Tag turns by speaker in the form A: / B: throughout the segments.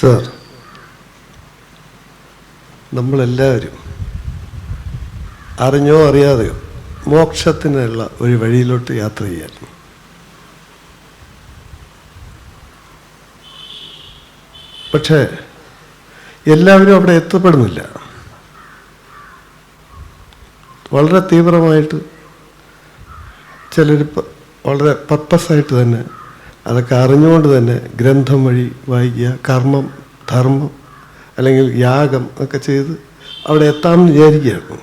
A: Sir നമ്മളെല്ലാവരും അറിഞ്ഞോ അറിയാതെയോ മോക്ഷത്തിനുള്ള ഒരു വഴിയിലോട്ട് യാത്ര ചെയ്യാൻ. പക്ഷേ എല്ലാവരും അവിടെ എത്തപ്പെടുന്നില്ല. വളരെ തീവ്രമായിട്ട് ചിലർ വളരെ പർപ്പസായിട്ട് തന്നെ അതൊക്കെ അറിഞ്ഞുകൊണ്ട് തന്നെ ഗ്രന്ഥം വഴി വായിക്കുക കർമ്മം ധർമ്മം അല്ലെങ്കിൽ യാഗം ഒക്കെ ചെയ്ത് അവിടെ എത്താമെന്ന് വിചാരിക്കുകയാണ്.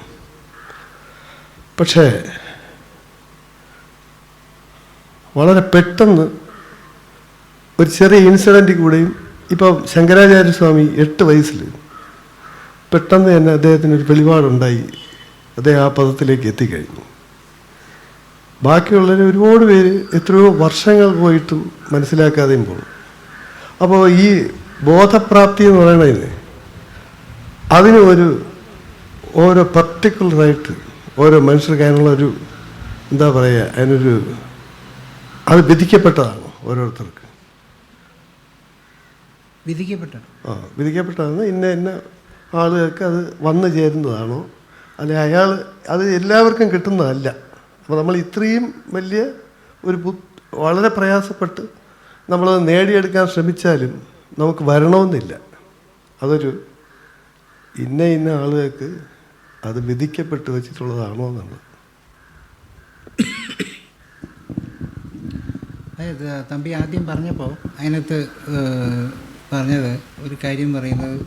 A: പക്ഷേ വളരെ പെട്ടെന്ന് ഒരു ചെറിയ ഇൻസിഡന്റിൽ കൂടെയും ഇപ്പം ശങ്കരാചാര്യ സ്വാമി എട്ട് വയസ്സിൽ പെട്ടെന്ന് തന്നെ അദ്ദേഹത്തിന് ഒരു വെളിപാടുണ്ടായി. അദ്ദേഹം ആ പദത്തിലേക്ക് എത്തിക്കഴിഞ്ഞു. ബാക്കിയുള്ളവർ ഒരുപാട് പേര് എത്രയോ വർഷങ്ങൾ പോയിട്ടും മനസ്സിലാക്കാതെയും പോകും അപ്പോൾ ഈ ബോധപ്രാപ്തി എന്ന് പറയണതിന് അതിന് ഒരു ഓരോ പർട്ടിക്കുലറായിട്ട് ഓരോ മനുഷ്യർക്ക് അതിനുള്ളൊരു എന്താ പറയുക അതിനൊരു അത് വിധിക്കപ്പെട്ടതാണ് ഓരോരുത്തർക്ക്.
B: വിധിക്കപ്പെട്ട
A: ആ വിധിക്കപ്പെട്ടതാണ്. ഇന്ന ഇന്ന ആളുകൾക്ക് അത് വന്നു ചേരുന്നതാണോ? അല്ലെ അയാൾ അത് എല്ലാവർക്കും കിട്ടുന്നതല്ല. അപ്പോൾ നമ്മൾ ഇത്രയും വലിയ ഒരു വളരെ പ്രയാസപ്പെട്ട് നമ്മളത് നേടിയെടുക്കാൻ ശ്രമിച്ചാലും നമുക്ക് വരണമെന്നില്ല. അതൊരു ഇന്ന ഇന്ന ആളുകൾക്ക് അത് വിധിക്കപ്പെട്ട് വെച്ചിട്ടുള്ളതാണോ എന്നുള്ളത്.
B: അതായത് തമ്പി ആദ്യം പറഞ്ഞപ്പോൾ അതിനകത്ത് പറഞ്ഞത് ഒരു കാര്യം പറയുന്നത്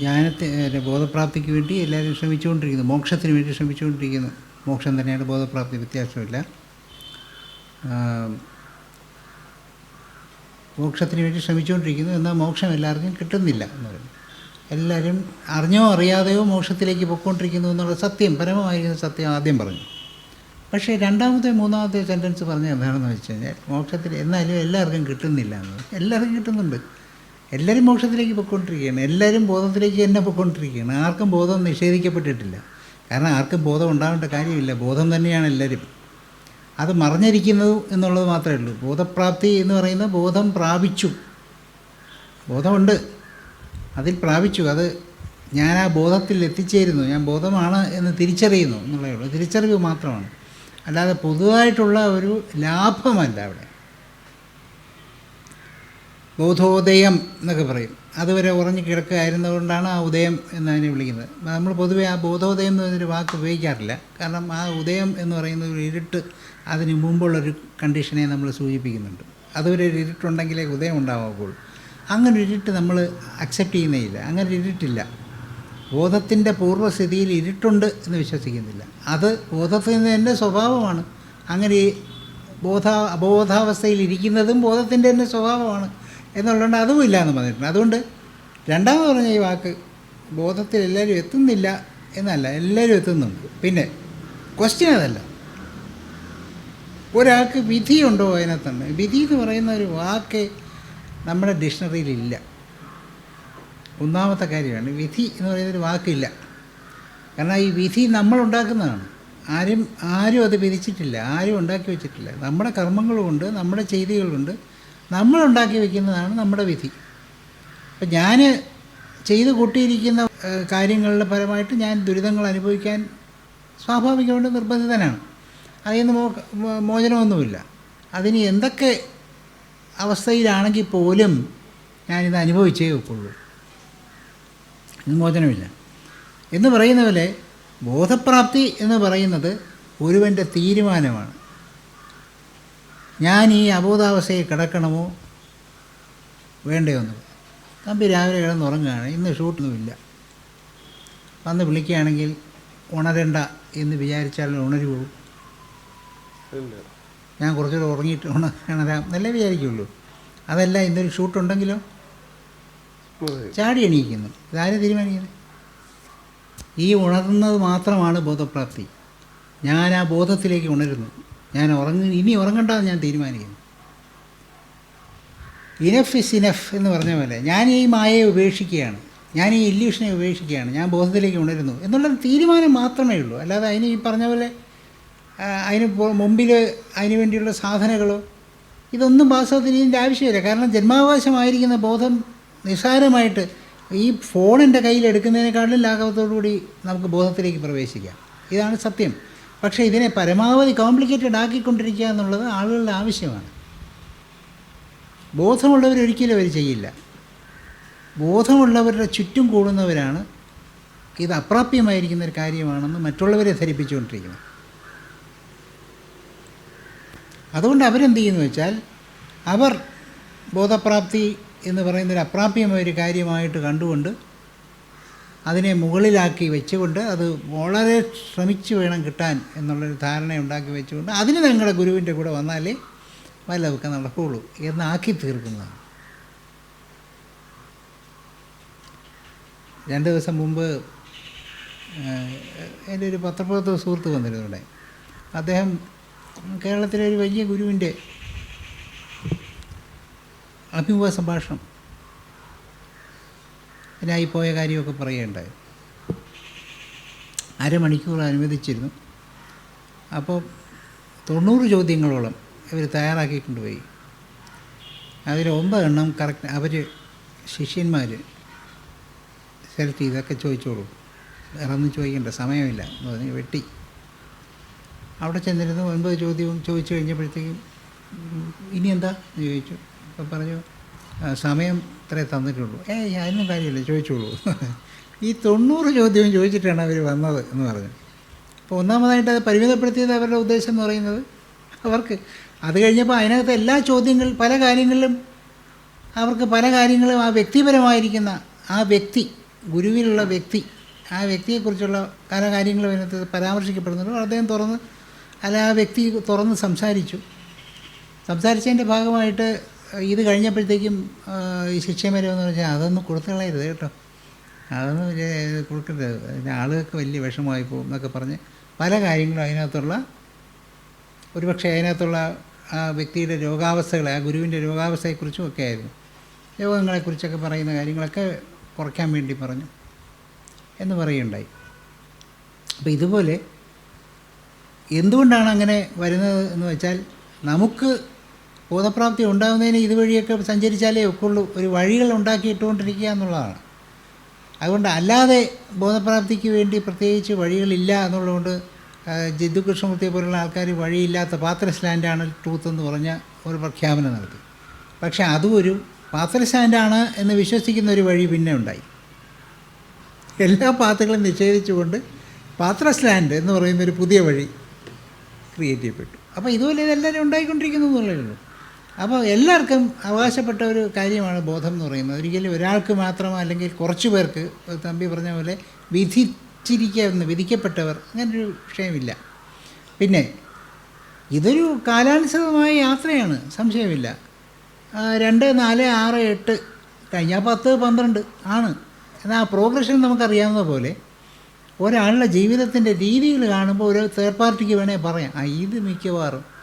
B: ജ്ഞാനത്തെ ബോധപ്രാപ്തിക്ക് വേണ്ടി എല്ലാവരും ശ്രമിച്ചുകൊണ്ടിരിക്കുന്നു മോക്ഷത്തിന് വേണ്ടി ശ്രമിച്ചുകൊണ്ടിരിക്കുന്നു. മോക്ഷം തന്നെയാണ് ബോധപ്രാപ്തി വ്യത്യാസമില്ല. മോക്ഷത്തിന് വേണ്ടി ശ്രമിച്ചുകൊണ്ടിരിക്കുന്നു. എന്നാൽ മോക്ഷം എല്ലാവർക്കും കിട്ടുന്നില്ല എന്ന് പറയുന്നു. എല്ലാവരും അറിഞ്ഞോ അറിയാതെയോ മോക്ഷത്തിലേക്ക് പൊയ്ക്കൊണ്ടിരിക്കുന്നു എന്നുള്ള സത്യം പരമമായിരിക്കുന്ന സത്യം ആദ്യം പറഞ്ഞു. പക്ഷേ രണ്ടാമത്തെ മൂന്നാമത്തെ സെന്റൻസ് പറഞ്ഞ എന്താണെന്ന് വെച്ച് കഴിഞ്ഞാൽ മോക്ഷത്തിൽ എന്നാലും എല്ലാവർക്കും കിട്ടുന്നില്ല എന്ന് എല്ലാവർക്കും കിട്ടുന്നുണ്ട്. എല്ലാവരും മോക്ഷത്തിലേക്ക് പൊയ്ക്കൊണ്ടിരിക്കുകയാണ്. എല്ലാവരും ബോധത്തിലേക്ക് തന്നെ പൊയ്ക്കൊണ്ടിരിക്കുകയാണ്. ആർക്കും ബോധം നിഷേധിക്കപ്പെട്ടിട്ടില്ല. കാരണം ആർക്കും ബോധം ഉണ്ടാവേണ്ട കാര്യമില്ല. ബോധം തന്നെയാണ് എല്ലാവരും. അത് മറിഞ്ഞിരിക്കുന്നത് എന്നുള്ളത് മാത്രമേ ഉള്ളൂ. ബോധപ്രാപ്തി എന്ന് പറയുന്നത് ബോധം പ്രാപിച്ചു. ബോധമുണ്ട്. അതിൽ പ്രാപിച്ചു. അത് ഞാൻ ആ ബോധത്തിൽ എത്തിച്ചേരുന്നു. ഞാൻ ബോധമാണ് എന്ന് തിരിച്ചറിയുന്നു എന്നുള്ളതേ ഉള്ളൂ. തിരിച്ചറിവ് മാത്രമാണ്. അല്ലാതെ പൊതുവായിട്ടുള്ള ഒരു ലാഭമല്ല അവിടെ. ബോധോദയം എന്നൊക്കെ പറയും. അതുവരെ ഉറഞ്ഞു കിടക്കുകയായിരുന്നതുകൊണ്ടാണ് ആ ഉദയം എന്നതിനെ വിളിക്കുന്നത്. നമ്മൾ പൊതുവെ ആ ബോധോദയം എന്ന് പറഞ്ഞൊരു വാക്ക് ഉപയോഗിക്കാറില്ല. കാരണം ആ ഉദയം എന്ന് പറയുന്ന ഒരു ഇരുട്ട് അതിന് മുമ്പുള്ളൊരു കണ്ടീഷനെ നമ്മൾ സൂചിപ്പിക്കുന്നുണ്ട്. അതുവരെ ഒരു ഇരുട്ടുണ്ടെങ്കിലേ ഉദയം ഉണ്ടാവുകയുള്ളൂ. അങ്ങനെ ഒരു ഇരുട്ട് നമ്മൾ അക്സെപ്റ്റ് ചെയ്യുന്നേയില്ല അങ്ങനെ ഇരുട്ടില്ല. ബോധത്തിന്റെ പൂർവസ്ഥിതിയിൽ ഇരുട്ടുണ്ട് എന്ന് വിശ്വസിക്കുന്നില്ല. അത് ബോധത്തിന്റെ തന്നെ സ്വഭാവമാണ്. അങ്ങനെ ബോധ അബോധാവസ്ഥയിൽ ഇരിക്കുന്നതും ബോധത്തിന്റെ തന്നെ സ്വഭാവമാണ്. എന്നുള്ളതുകൊണ്ട് അതും ഇല്ല എന്ന് പറഞ്ഞിട്ടുണ്ട്. അതുകൊണ്ട് രണ്ടാമത് പറഞ്ഞ ഈ വാക്ക് ബോധത്തിൽ എല്ലാവരും എത്തുന്നില്ല എന്നല്ല എല്ലാവരും എത്തുന്നുണ്ട്. പിന്നെ ക്വസ്റ്റ്യൻ അതല്ല. ഒരാൾക്ക് വിധിയുണ്ടോ അതിനകത്തുണ്ട്. വിധി എന്ന് പറയുന്ന ഒരു വാക്ക് നമ്മുടെ ഡിക്ഷണറിയിലില്ല ഒന്നാമത്തെ കാര്യമാണ് വിധി എന്ന് പറയുന്നൊരു വാക്കില്ല കാരണം ഈ വിധി നമ്മൾ ഉണ്ടാക്കുന്നതാണ്. ആരും ആരും അത് വിധിച്ചിട്ടില്ല. ആരും ഉണ്ടാക്കി വെച്ചിട്ടില്ല. നമ്മുടെ കർമ്മങ്ങളുമുണ്ട് നമ്മുടെ ചെയ്തികളുണ്ട്. നമ്മൾ ഉണ്ടാക്കി വെക്കുന്നതാണ് നമ്മുടെ വിധി. അപ്പം ഞാൻ ചെയ്ത് കൂട്ടിയിരിക്കുന്ന കാര്യങ്ങളുടെ ഫലമായിട്ട് ഞാൻ ദുരിതങ്ങൾ അനുഭവിക്കാൻ സ്വാഭാവികമായിട്ട് നിർബന്ധിതനാണ്. അതിൽ നിന്ന് മോ മോചനമൊന്നുമില്ല. അതിന് എന്തൊക്കെ അവസ്ഥയിലാണെങ്കിൽ പോലും ഞാനിത് അനുഭവിച്ചേ ഒക്കുള്ളൂ. മോചനമില്ല. എന്ന് പറയുന്ന പോലെ ബോധപ്രാപ്തി എന്ന് പറയുന്നത് ഒരുവന്റെ തീരുമാനമാണ്. ഞാൻ ഈ അബോധാവസ്ഥയിൽ കിടക്കണമോ? വേണ്ടയോ എന്ന് തമ്പി രാവിലെ കിടന്നുറങ്ങുകയാണ് ഇന്ന് ഷൂട്ടൊന്നുമില്ല വന്ന് വിളിക്കുകയാണെങ്കിൽ ഉണരണ്ട എന്ന് വിചാരിച്ചാൽ ഉണരുള്ളൂ ഞാൻ കുറച്ചുകൂടെ ഉറങ്ങിയിട്ട് ഉണ ഉണരാം എന്നല്ലേ വിചാരിക്കുള്ളൂ. അതല്ല ഇന്നൊരു ഷൂട്ടുണ്ടെങ്കിലോ? ചാടി എണീക്കുന്നു. ഇതാരും തീരുമാനിക്കുന്നത്? ഈ ഉണർന്നത് മാത്രമാണ് ബോധപ്രാപ്തി. ഞാൻ ആ ബോധത്തിലേക്ക് ഉണരുന്നു. ഞാൻ ഉറങ്ങി ഇനി ഉറങ്ങണ്ടെന്ന് ഞാൻ തീരുമാനിക്കുന്നു. ഇനഫ് ഇസ് ഇനഫ് എന്ന് പറഞ്ഞ പോലെ ഞാൻ ഈ മായയെ ഉപേക്ഷിക്കുകയാണ്. ഞാൻ ഈ ഇല്യൂഷനെ ഉപേക്ഷിക്കുകയാണ്. ഞാൻ ബോധത്തിലേക്ക് ഉണരുന്നു എന്നുള്ള തീരുമാനം മാത്രമേ ഉള്ളൂ. അല്ലാതെ അതിന് ഈ പറഞ്ഞ പോലെ അതിന് മുമ്പിൽ അതിന് വേണ്ടിയുള്ള സാധനങ്ങളോ ഇതൊന്നും വാസ്തവത്തിൽ ഇതിന്റെ ആവശ്യമില്ല. കാരണം ജന്മാവകാശമായിരിക്കുന്ന ബോധം നിസ്സാരമായിട്ട് ഈ ഫോണിന്റെ കയ്യിൽ എടുക്കുന്നതിനേക്കാളും ലാഘവത്തോടുകൂടി നമുക്ക് ബോധത്തിലേക്ക് പ്രവേശിക്കാം. ഇതാണ് സത്യം. പക്ഷേ ഇതിനെ പരമാവധി കോംപ്ലിക്കേറ്റഡ് ആക്കിക്കൊണ്ടിരിക്കുക എന്നുള്ളത് ആളുകളുടെ ആവശ്യമാണ്. ബോധമുള്ളവർ ഒരിക്കലും അവർ ചെയ്യില്ല. ബോധമുള്ളവരുടെ ചുറ്റും കൂടുന്നവരാണ്. ഇത് അപ്രാപ്യമായിരിക്കുന്ന ഒരു കാര്യമാണെന്ന് മറ്റുള്ളവരെ ധരിപ്പിച്ചുകൊണ്ടിരിക്കുന്നത്. അതുകൊണ്ട് അവരെന്ത് ചെയ്യുന്നു വെച്ചാൽ അവർ ബോധപ്രാപ്തി എന്ന് പറയുന്ന ഒരു അപ്രാപ്യമായ ഒരു കാര്യമായിട്ട് കണ്ടുകൊണ്ട് അതിനെ മുകളിലാക്കി വെച്ചുകൊണ്ട് അത് വളരെ ശ്രമിച്ചു വേണം കിട്ടാൻ എന്നുള്ളൊരു ധാരണ ഉണ്ടാക്കി വെച്ചുകൊണ്ട് അതിന് ഞങ്ങളുടെ ഗുരുവിന്റെ കൂടെ വന്നാലേ വല്ലതൊക്കെ നടക്കുകയുള്ളൂ എന്നാക്കി തീർക്കുന്നതാണ്. രണ്ട് ദിവസം മുമ്പ് എന്റെ ഒരു പത്രപ്രവർത്തക സുഹൃത്ത് വന്നിരുന്നു ഇവിടെ അദ്ദേഹം കേരളത്തിലെ ഒരു വലിയ ഗുരുവിന്റെ അഭിമുഖ സംഭാഷണം ഇതിനായി പോയ കാര്യമൊക്കെ പറയുകയുണ്ടായി അരമണിക്കൂർ അനുവദിച്ചിരുന്നു. അപ്പോൾ തൊണ്ണൂറ് ചോദ്യങ്ങളോളം ഇവർ തയ്യാറാക്കി കൊണ്ടുപോയി അതിൽ ഒമ്പതെണ്ണം കറക്റ്റ് അവർ ശിഷ്യന്മാർ സെലക്ട് ചെയ്തൊക്കെ ചോദിച്ചോളൂ. വേറെ ഒന്നും ചോദിക്കേണ്ട സമയമില്ല എന്ന് പറഞ്ഞ് വെട്ടി. അവിടെ ചെന്നിരുന്നു ഒൻപത് ചോദ്യവും ചോദിച്ചു കഴിഞ്ഞപ്പോഴത്തേക്കും ഇനി എന്താ? എന്ന് ചോദിച്ചു. അപ്പം പറഞ്ഞു സമയം ഇത്രേ തന്നിട്ടുള്ളൂ. ഏയ് അതിനും കാര്യമില്ല ചോദിച്ചോളൂ. ഈ തൊണ്ണൂറ് ചോദ്യവും ചോദിച്ചിട്ടാണ് അവർ വന്നത് എന്ന് പറഞ്ഞു. അപ്പോൾ ഒന്നാമതായിട്ട് അത് പരിമിതപ്പെടുത്തിയത് അവരുടെ ഉദ്ദേശം എന്ന് പറയുന്നത് അവർക്ക് അത് കഴിഞ്ഞപ്പോൾ അതിനകത്ത് എല്ലാ ചോദ്യങ്ങൾ പല കാര്യങ്ങളിലും അവർക്ക് പല കാര്യങ്ങളും ആ വ്യക്തിപരമായിരിക്കുന്ന ആ വ്യക്തി ഗുരുവിലുള്ള വ്യക്തി ആ വ്യക്തിയെക്കുറിച്ചുള്ള പല കാര്യങ്ങളും അതിനകത്ത് പരാമർശിക്കപ്പെടുന്നുണ്ട്. അദ്ദേഹം തുറന്ന് അല്ല ആ വ്യക്തി തുറന്ന് സംസാരിച്ചു. സംസാരിച്ചതിന്റെ ഭാഗമായിട്ട് ഇത് കഴിഞ്ഞപ്പോഴത്തേക്കും ഈ ശിക്ഷയും എന്ന് പറഞ്ഞാൽ അതൊന്നും കൊടുത്തുകളയരുത് കേട്ടോ. അതൊന്നും കൊടുക്കരുത്. അതിന് ആളുകൾക്ക് വലിയ വിഷമമായി പോകും എന്നൊക്കെ പറഞ്ഞ് പല കാര്യങ്ങളും അതിനകത്തുള്ള ഒരുപക്ഷെ അതിനകത്തുള്ള ആ വ്യക്തിയുടെ രോഗാവസ്ഥകളെ ആ ഗുരുവിന്റെ രോഗാവസ്ഥയെക്കുറിച്ചും ഒക്കെ ആയിരുന്നു. രോഗങ്ങളെക്കുറിച്ചൊക്കെ പറയുന്ന കാര്യങ്ങളൊക്കെ കുറയ്ക്കാൻ വേണ്ടി പറഞ്ഞു എന്ന് പറയുകയുണ്ടായി. അപ്പോൾ ഇതുപോലെ എന്തുകൊണ്ടാണ് അങ്ങനെ വരുന്നത് എന്ന് വെച്ചാൽ നമുക്ക് ബോധപ്രാപ്തി ഉണ്ടാകുന്നതിന് ഇതുവഴിയൊക്കെ സഞ്ചരിച്ചാലേ ഒക്കെയുള്ളൂ ഒരു വഴികൾ ഉണ്ടാക്കിയിട്ടുകൊണ്ടിരിക്കുക എന്നുള്ളതാണ്. അതുകൊണ്ട് അല്ലാതെ ബോധപ്രാപ്തിക്ക് വേണ്ടി പ്രത്യേകിച്ച് വഴികളില്ല എന്നുള്ളതുകൊണ്ട് ജിദ്ദു കൃഷ്ണമൂർത്തിയെ പോലുള്ള ആൾക്കാർ വഴിയില്ലാത്ത പാത്ര സ്റ്റാൻഡാണ് ട്രൂത്ത് എന്ന് പറഞ്ഞ ഒരു പ്രഖ്യാപനം നടത്തി. പക്ഷെ അതും ഒരു പാത്ര എന്ന് വിശ്വസിക്കുന്ന ഒരു വഴി പിന്നെ ഉണ്ടായി. എല്ലാ പാത്രങ്ങളും നിഷേധിച്ചുകൊണ്ട് പാത്ര എന്ന് പറയുന്ന ഒരു പുതിയ വഴി ക്രിയേറ്റ് ചെയ്യപ്പെട്ടു. അപ്പോൾ ഇതുപോലെ ഇതെല്ലാവരും ഉണ്ടായിക്കൊണ്ടിരിക്കുന്നു എന്നുള്ളതേ ഉള്ളൂ. അപ്പോൾ എല്ലാവർക്കും അവകാശപ്പെട്ട ഒരു കാര്യമാണ് ബോധം എന്ന് പറയുന്നത്. ഒരിക്കലും ഒരാൾക്ക് മാത്രം അല്ലെങ്കിൽ കുറച്ച് പേർക്ക് തമ്പി പറഞ്ഞ പോലെ വിധിച്ചിരിക്കുന്ന വിധിക്കപ്പെട്ടവർ അങ്ങനൊരു വിഷയമില്ല. പിന്നെ ഇതൊരു കാലാനുസൃതമായ യാത്രയാണ് സംശയമില്ല. രണ്ട് നാല് ആറ് എട്ട് കഴിഞ്ഞാൽ പത്ത് പന്ത്രണ്ട് ആണ്. എന്നാൽ ആ പ്രോഗ്രഷൻ നമുക്കറിയാവുന്ന പോലെ ഒരാളുടെ ജീവിതത്തിന്റെ രീതികൾ കാണുമ്പോൾ ഒരു തേർഡ് പാർട്ടിക്ക് വേണേൽ പറയാം. ആ ഇത് മിക്കവാറും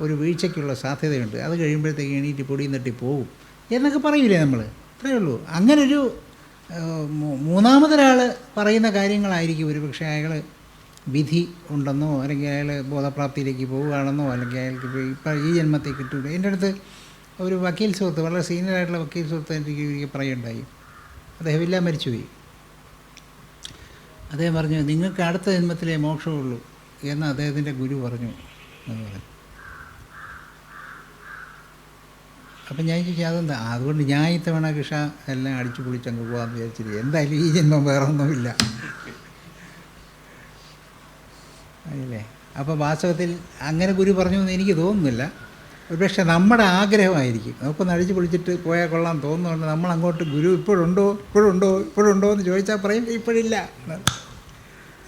B: ഒരു വീഴ്ചയ്ക്കുള്ള സാധ്യതയുണ്ട്. അത് കഴിയുമ്പോഴത്തേക്ക് എണീറ്റ് പൊടിയും തട്ടി പോകും. എന്നൊക്കെ പറയൂലേ നമ്മൾ അത്രയേ ഉള്ളൂ. അങ്ങനൊരു മൂന്നാമതൊരാൾ പറയുന്ന കാര്യങ്ങളായിരിക്കും ഒരു പക്ഷേ അയാൾ വിധി ഉണ്ടെന്നോ അല്ലെങ്കിൽ അയാൾ ബോധപ്രാപ്തിയിലേക്ക് പോവുകയാണെന്നോ അല്ലെങ്കിൽ അയാൾക്ക് ഇപ്പം ഈ ജന്മത്തെ കിട്ടൂല. എന്റെ അടുത്ത് ഒരു വക്കീൽ സുഹൃത്ത് വളരെ സീനിയറായിട്ടുള്ള വക്കീൽ സുഹൃത്ത് എനിക്ക് ഒരിക്കൽ പറയുണ്ടായി അദ്ദേഹം ഇല്ല മരിച്ചുപോയി. അദ്ദേഹം പറഞ്ഞു നിങ്ങൾക്ക് അടുത്ത ജന്മത്തിലേ മോക്ഷമുള്ളൂ എന്ന് അദ്ദേഹത്തിന്റെ ഗുരു പറഞ്ഞു. എന്ന് പറഞ്ഞു. അപ്പം ഞാൻ ചോദിച്ചു അതെന്താ? അതുകൊണ്ട് ഞാൻ ഇത്തവണ കൃഷ എല്ലാം അടിച്ചു പൊളിച്ചങ്ങ് പോകാമെന്ന് വിചാരിച്ചില്ല? എന്തായാലും ഈ ജന്മം വേറെ ഒന്നുമില്ല അല്ലേ? അപ്പോൾ വാസ്തവത്തിൽ അങ്ങനെ ഗുരു പറഞ്ഞു എന്ന് എനിക്ക് തോന്നുന്നില്ല. ഒരുപക്ഷെ നമ്മുടെ ആഗ്രഹമായിരിക്കും. നമുക്കൊന്ന് അടിച്ചു പൊളിച്ചിട്ട് പോയാൽ കൊള്ളാൻ തോന്നുന്നുണ്ട്. നമ്മൾ അങ്ങോട്ട് ഗുരു ഇപ്പോഴുണ്ടോ? ഇപ്പോഴുണ്ടോ? ഇപ്പോഴുണ്ടോ എന്ന് ചോദിച്ചാൽ പറയും ഇപ്പോഴില്ല.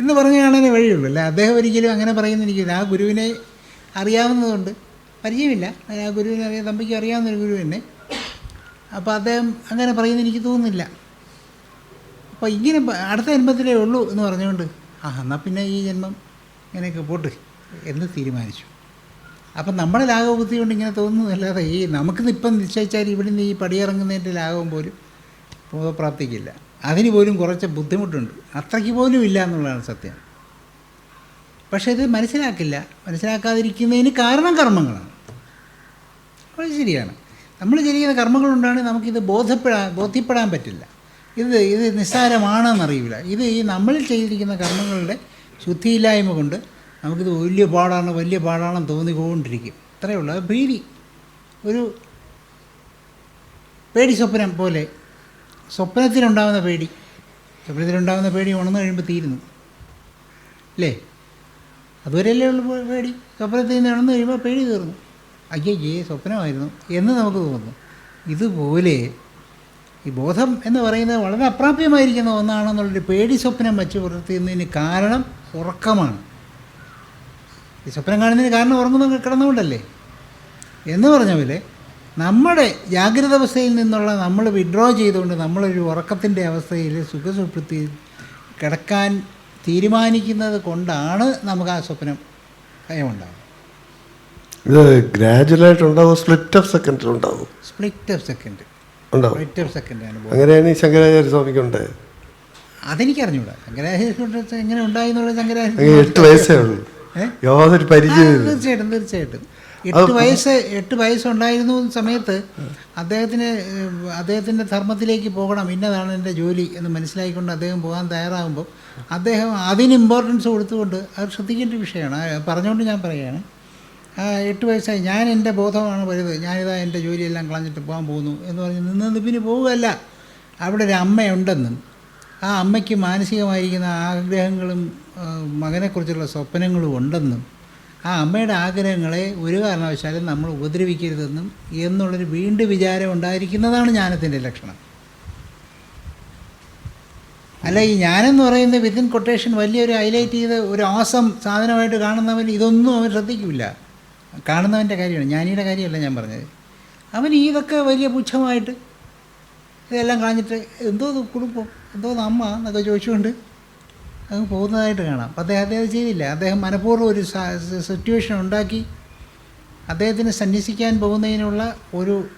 B: എന്ന് പറഞ്ഞു കാണാനേ വഴിയുള്ളൂ. അല്ല? അദ്ദേഹം ഒരിക്കലും അങ്ങനെ പറയുന്ന എനിക്കില്ല. ആ ഗുരുവിനെ അറിയാവുന്നതുകൊണ്ട് പരിചയമില്ല. ആ ഗുരുവിനെ അറിയാം തമ്പിക്ക് അറിയാവുന്നൊരു ഗുരു തന്നെ അപ്പോൾ അദ്ദേഹം അങ്ങനെ പറയുന്ന എനിക്ക് തോന്നുന്നില്ല. അപ്പോൾ ഇങ്ങനെ അടുത്ത ജന്മത്തിലേ ഉള്ളൂ എന്ന് പറഞ്ഞുകൊണ്ട് ആ എന്നാൽ പിന്നെ ഈ ജന്മം ഇങ്ങനെയൊക്കെ പോട്ട് എന്ന് തീരുമാനിച്ചു. അപ്പം നമ്മുടെ ലാഘവബുദ്ധി കൊണ്ട് ഇങ്ങനെ തോന്നുന്നതല്ലാതെ ഈ നമുക്കിന്ന് ഇപ്പം നിശ്ചയിച്ചാൽ ഇവിടുന്ന് ഈ പടിയിറങ്ങുന്നതിന്റെ ലാഘവം പോലും ബോധപ്രാപ്തിക്കില്ല. അതിന് പോലും കുറച്ച് ബുദ്ധിമുട്ടുണ്ട്. അത്രയ്ക്ക് പോലും ഇല്ല എന്നുള്ളതാണ് സത്യം. പക്ഷേ ഇത് മനസ്സിലാക്കില്ല. മനസ്സിലാക്കാതിരിക്കുന്നതിന് കാരണം കർമ്മങ്ങളാണ്. അത് ശരിയാണ്. നമ്മൾ ചെയ്യുന്ന കർമ്മങ്ങളുണ്ടാണ് നമുക്കിത് ബോധപ്പെടാൻ ബോധ്യപ്പെടാൻ പറ്റില്ല. ഇത് ഇത് നിസ്സാരമാണെന്നറിയില്ല ഇത് ഈ നമ്മൾ ചെയ്തിരിക്കുന്ന കർമ്മങ്ങളുടെ ശുദ്ധിയില്ലായ്മ കൊണ്ട് നമുക്കിത് വലിയ പാടാണ് വലിയ പാടാണെന്ന് തോന്നിക്കൊണ്ടിരിക്കും. ഇത്രയേ ഉള്ളൂ. അത് ഭീതി. ഒരു പേടി സ്വപ്നം പോലെ. സ്വപ്നത്തിലുണ്ടാകുന്ന പേടി. സ്വപ്നത്തിലുണ്ടാകുന്ന പേടി ഉണർന്നു കഴിയുമ്പോൾ തീരുന്നു. അല്ലേ? അതുവരെയല്ലേ ഉള്ളൂ പേടി. സ്വപ്നത്തിൽ നിന്ന് ഉണർന്നു കഴിയുമ്പോൾ പേടി തീർന്നു. അയ്യയ്യേ സ്വപ്നമായിരുന്നു എന്ന് നമുക്ക് തോന്നുന്നു. ഇതുപോലെ ഈ ബോധം എന്ന് പറയുന്നത് വളരെ അപ്രാപ്യമായിരിക്കുന്ന ഒന്നാണെന്നുള്ളൊരു പേടി സ്വപ്നം വച്ച് പുലർത്തുന്നതിന് കാരണം ഉറക്കമാണ്. ഈ സ്വപ്നം കാണുന്നതിന് കാരണം ഉറങ്ങുന്ന കിടന്നുകൊണ്ടല്ലേ? എന്ന് പറഞ്ഞ പോലെ നമ്മുടെ ജാഗ്രത അവസ്ഥയിൽ നിന്നുള്ള നമ്മൾ വിഡ്രോ ചെയ്തുകൊണ്ട് നമ്മളൊരു ഉറക്കത്തിന്റെ അവസ്ഥയിൽ സുഖസുപ്രത്തിയിൽ കിടക്കാൻ തീരുമാനിക്കുന്നത് കൊണ്ടാണ് നമുക്ക് ആ സ്വപ്നം ഭയമുണ്ടാകും
A: ഇത് ഗ്രാജുവലായിട്ട് ഉണ്ടാവും സ്പ്ലിറ്റ് ഓഫ് സെക്കൻഡിൽ ഉണ്ടാവും
B: സ്പ്ലിറ്റ് ഓഫ് സെക്കൻഡ്
A: ഉണ്ടാവും
B: സ്പ്ലിറ്റ് ഓഫ് സെക്കൻഡ് അനുഭവം
A: അങ്ങനെയാണ് ഈ ശങ്കരാചാര്യ സ്വാമിക്ക് ഉണ്ടായത്
B: അതെനിക്കറിഞ്ഞൂടാ ശങ്കരാചാര്യ എങ്ങനെ ഉണ്ടായി എന്നുള്ളത് ശങ്കരാചാര്യ
A: എട്ട് വയസ്സേ ഉള്ളൂ? യാതൊരു പരിചയം
B: തീർച്ചയായിട്ടും തീർച്ചയായിട്ടും. എട്ട് വയസ്സ് എട്ട് വയസ്സുണ്ടായിരുന്നു സമയത്ത് അദ്ദേഹത്തിന് അദ്ദേഹത്തിന്റെ അദ്ദേഹത്തിന്റെ ധർമ്മത്തിലേക്ക് പോകണം ഇന്നതാണ് എന്റെ ജോലി എന്ന് മനസ്സിലാക്കിക്കൊണ്ട് അദ്ദേഹം പോകാൻ തയ്യാറാകുമ്പോൾ അദ്ദേഹം അതിന് ഇമ്പോർട്ടൻസ് കൊടുത്തുകൊണ്ട് അത് ശ്രദ്ധിക്കേണ്ട വിഷയമാണ്. പറഞ്ഞുകൊണ്ട് ഞാൻ പറയുകയാണ്. എട്ട് വയസ്സായി. ഞാൻ എന്റെ ബോധമാണ് വലുത് ഞാനിതാ എന്റെ ജോലിയെല്ലാം കളഞ്ഞിട്ട് പോകാൻ പോകുന്നു എന്ന് പറഞ്ഞ് നിന്ന് പിന്നെ പോവുകയല്ല. അവിടെ ഒരു അമ്മയുണ്ടെന്നും. ആ അമ്മയ്ക്ക് മാനസികമായിരിക്കുന്ന ആഗ്രഹങ്ങളും മകനെക്കുറിച്ചുള്ള സ്വപ്നങ്ങളും ഉണ്ടെന്നും ആ അമ്മയുടെ ആഗ്രഹങ്ങളെ ഒരു കാരണവശാലും നമ്മൾ ഉപദ്രവിക്കരുതെന്നും എന്നുള്ളൊരു വീണ്ടും വിചാരം ഉണ്ടായിരിക്കുന്നതാണ് ജ്ഞാനത്തിന്റെ ലക്ഷണം. അല്ല ഈ ജ്ഞാനെന്ന് പറയുന്നത് വിത്തിൻ കൊട്ടേഷൻ വലിയൊരു ഹൈലൈറ്റ് ചെയ്ത് ഒരു ആസം സാധനമായിട്ട് കാണുന്നവൻ ഇതൊന്നും അവൻ ശ്രദ്ധിക്കില്ല. കാണുന്നവന്റെ കാര്യമാണ്. ജ്ഞാനിയുടെ കാര്യമല്ല ഞാൻ പറഞ്ഞത്. അവൻ ഇതൊക്കെ വലിയ പുച്ഛമായിട്ട് ഇതെല്ലാം കളഞ്ഞിട്ട് എന്തോ കുടുംബം എന്തോ അമ്മ എന്നൊക്കെ ചോദിച്ചുകൊണ്ട് അങ്ങ് പോകുന്നതായിട്ട് കാണാം. അപ്പം അദ്ദേഹം അദ്ദേഹം ചെയ്തില്ല. അദ്ദേഹം മനഃപൂർവം ഒരു സിറ്റുവേഷൻ ഉണ്ടാക്കി അദ്ദേഹത്തിന് സന്യസിക്കാൻ പോകുന്നതിനുള്ള ഒരു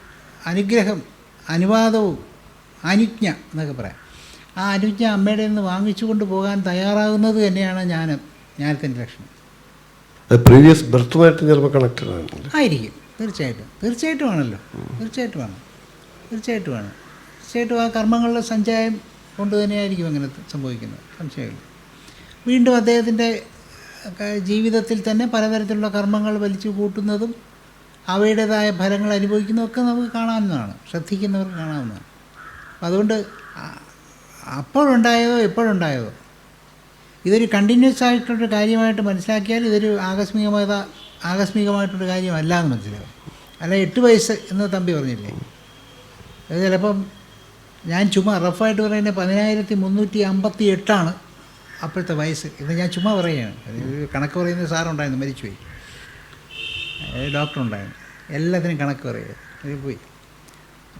B: അനുഗ്രഹം അനുവാദവും അനുജ്ഞ എന്നൊക്കെ പറയാം. ആ അനുജ്ഞ അമ്മയുടെ നിന്ന് വാങ്ങിച്ചുകൊണ്ട് പോകാൻ തയ്യാറാകുന്നത് തന്നെയാണ് ഞാൻ ജ്ഞാനത്തിന്റെ ലക്ഷണം.
A: അത് പ്രീവിയസ് ബർത്തുമായിട്ട് ചിലപ്പോൾ കണക്റ്റഡ്
B: ആയിരിക്കും. തീർച്ചയായിട്ടും. തീർച്ചയായിട്ടും ആണല്ലോ. തീർച്ചയായിട്ടും ആണ് തീർച്ചയായിട്ടും ആണ് തീർച്ചയായിട്ടും ആ കർമ്മങ്ങളുടെ സഞ്ചയം കൊണ്ട് തന്നെയായിരിക്കും അങ്ങനെ സംഭവിക്കുന്നത്. സംശയമില്ല. വീണ്ടും അദ്ദേഹത്തിന്റെ ജീവിതത്തിൽ തന്നെ പലതരത്തിലുള്ള കർമ്മങ്ങൾ വലിച്ചു കൂട്ടുന്നതും അവയുടേതായ ഫലങ്ങൾ അനുഭവിക്കുന്നതൊക്കെ നമുക്ക് കാണാവുന്നതാണ്. ശ്രദ്ധിക്കുന്നവർക്ക് കാണാവുന്നതാണ്. അതുകൊണ്ട് അപ്പോഴുണ്ടായതോ എപ്പോഴുണ്ടായതോ ഇതൊരു കണ്ടിന്യൂസ് ആയിട്ടുള്ളൊരു കാര്യമായിട്ട് മനസ്സിലാക്കിയാൽ ഇതൊരു ആകസ്മികമായ ആകസ്മികമായിട്ടൊരു കാര്യമല്ല എന്ന് മനസ്സിലാവും. അല്ല എട്ട് വയസ്സ് എന്ന് തമ്പി പറഞ്ഞില്ലേ? അത് ചിലപ്പം ഞാൻ ചുമ്മാ റഫായിട്ട് പറയുന്നത് പതിനായിരത്തി മുന്നൂറ്റി അമ്പത്തി എട്ടാണ് അപ്പോഴത്തെ വയസ്സ്. ഇത് ഞാൻ ചുമ്മാ പറയുകയാണ്. കണക്ക് പറയുന്ന സാറുണ്ടായിരുന്നു മരിച്ചുപോയി. ഡോക്ടറുണ്ടായിരുന്നു. എല്ലാത്തിനും കണക്ക് പറയുക പോയി.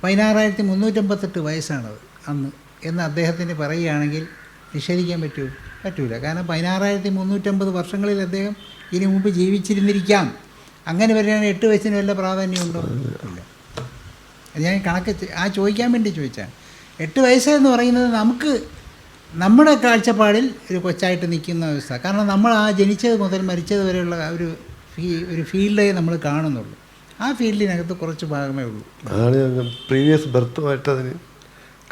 B: പതിനാറായിരത്തി മുന്നൂറ്റമ്പത്തെട്ട് വയസ്സാണത് അന്ന് എന്ന് അദ്ദേഹത്തിന് പറയുകയാണെങ്കിൽ നിഷേധിക്കാൻ പറ്റുമോ? പറ്റൂല. കാരണം പതിനാറായിരത്തി മുന്നൂറ്റമ്പത് വർഷങ്ങളിൽ അദ്ദേഹം ഇനി മുമ്പ് ജീവിച്ചിരുന്നിരിക്കാം. അങ്ങനെ വരികയാണെങ്കിൽ എട്ട് വയസ്സിന് വല്ല പ്രാധാന്യമുണ്ടോ? ഇല്ല. അത് ഞാൻ കണക്ക് ആ ചോദിക്കാൻ വേണ്ടി ചോദിച്ചാൽ എട്ട് വയസ്സ് എന്ന് പറയുന്നത് നമുക്ക് നമ്മുടെ കാഴ്ചപ്പാടിൽ ഒരു കൊച്ചായിട്ട് നിൽക്കുന്ന അവസ്ഥ കാരണം നമ്മൾ ആ ജനിച്ചത് മുതൽ മരിച്ചത് വരെയുള്ള ഒരു ഫീ ഒരു ഫീൽഡേ നമ്മൾ കാണുന്നുള്ളൂ. ആ ഫീൽഡിനകത്ത് കുറച്ച് ഭാഗമേ ഉള്ളൂ.
A: അതാണ് പ്രീവിയസ് ബർത്തുമായിട്ട് അതിന്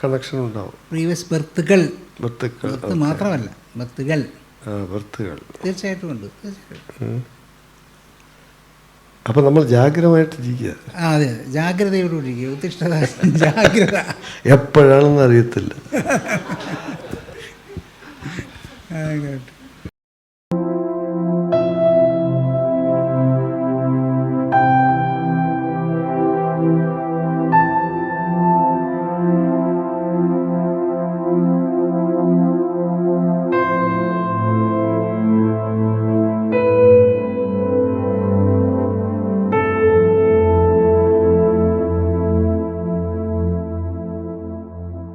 A: കണക്ഷൻ ഉണ്ടാവും
B: പ്രീവിയസ് ബർത്തുകൾ. ബർത്ത് മാത്രമല്ല. ബർത്തുകൾ തീർച്ചയായിട്ടും ഉണ്ട് തീർച്ചയായിട്ടും
A: അപ്പം നമ്മൾ ജാഗ്രതമായിട്ട് ജീവിക്കുക
B: അതെ ജാഗ്രതയോടുകൂടി ഇരിക്കുക. ഉത്തിഷ്ഠത ജാഗ്രത.
A: എപ്പോഴാണെന്ന് അറിയത്തില്ല.
B: ആയിക്കോട്ടെ